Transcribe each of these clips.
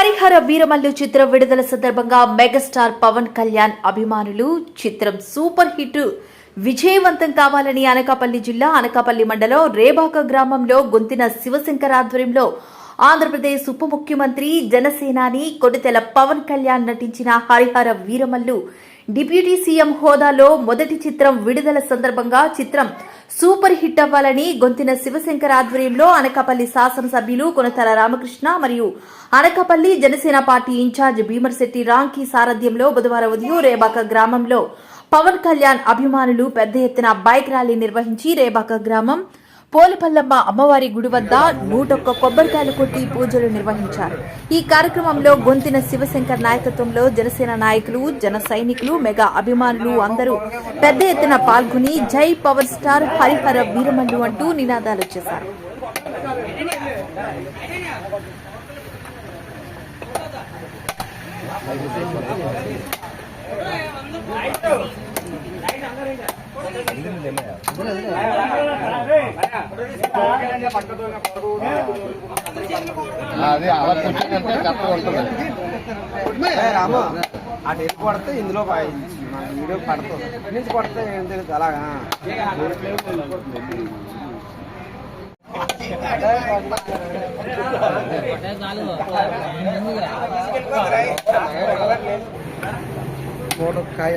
హరిహర వీరమల్లు చిత్రం విడుదల సందర్భంగా మెగాస్టార్ పవన్ కళ్యాణ్ అభిమానులు చిత్రం సూపర్ హిట్ విజయవంతం కావాలని అనకాపల్లి జిల్లా అనకాపల్లి మండలం రేబాక గ్రామంలో గొంతిన శివశంకర్ ఆధ్వర్యంలో ఆంధ్రప్రదేశ్ ఉప ముఖ్యమంత్రి జనసేనాని కొడితెల పవన్ కళ్యాణ్ నటించిన హరిహర వీరమల్లు. డిప్యూటీ సీఎం హోదాలో మొదటి చిత్రం విడుదల సందర్భంగా చిత్రం సూపర్ హిట్ అవ్వాలని గొంతిన శివశంకర్ ఆధ్వర్యంలో అనకాపల్లి శాసనసభ్యులు కొనతల రామకృష్ణ మరియు అనకాపల్లి జనసేన పార్టీ ఇన్ఛార్జ్ భీమర్శెట్టి రాంకీ సారథ్యంలో బుధవారం ఉదయం రేబాక గ్రామంలో పవన్ కళ్యాణ్ అభిమానులు పెద్ద ఎత్తున బైక్ ర్యాలీ నిర్వహించి రేబాక గ్రామం పోలిపల్లమ్మ అమ్మవారి గుడి వద్ద నూటొక్క కొబ్బరికాయలు కొట్టి పూజలు నిర్వహించారు. ఈ కార్యక్రమంలో గొంతిన శివశంకర్ నాయకత్వంలో జనసేన నాయకులు జన సైనికులు మెగా అభిమానులు అందరూ పెద్ద ఎత్తున పాల్గొని జై పవర్ స్టార్ హరిహర వీరమల్లు అంటూ నినాదాలు చేశారు. అది అలా కరెక్ట్గా ఉంటుంది రాము అటు వెళ్ళి కొడితే ఇందులో వీడియో పడుతుంది ఇటు నుంచి కొడితే ఏం తెలుసు? అలాగా? ఫోటో కాయ.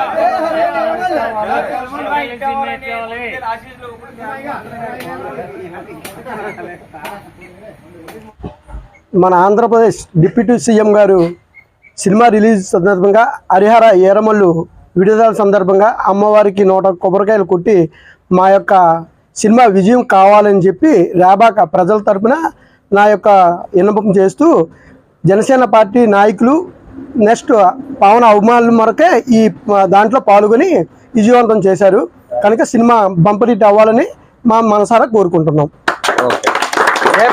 మన ఆంధ్రప్రదేశ్ డిప్యూటీ సీఎం గారు సినిమా రిలీజ్ సందర్భంగా హరిహర ఏరమల్లు విడుదల సందర్భంగా అమ్మవారికి నూట కొబ్బరికాయలు కొట్టి మా యొక్క సినిమా విజయం కావాలని చెప్పి రాబాక ప్రజల తరపున నా యొక్క విన్నపం చేస్తూ జనసేన పార్టీ నాయకులు నెక్స్ట్ పవన్ అభిమానుల మరకే ఈ దాంట్లో పాల్గొని విజయవంతం చేశారు. కనుక సినిమా బంపర్ హిట్ అవ్వాలని మా మనసారా కోరుకుంటున్నాం. జై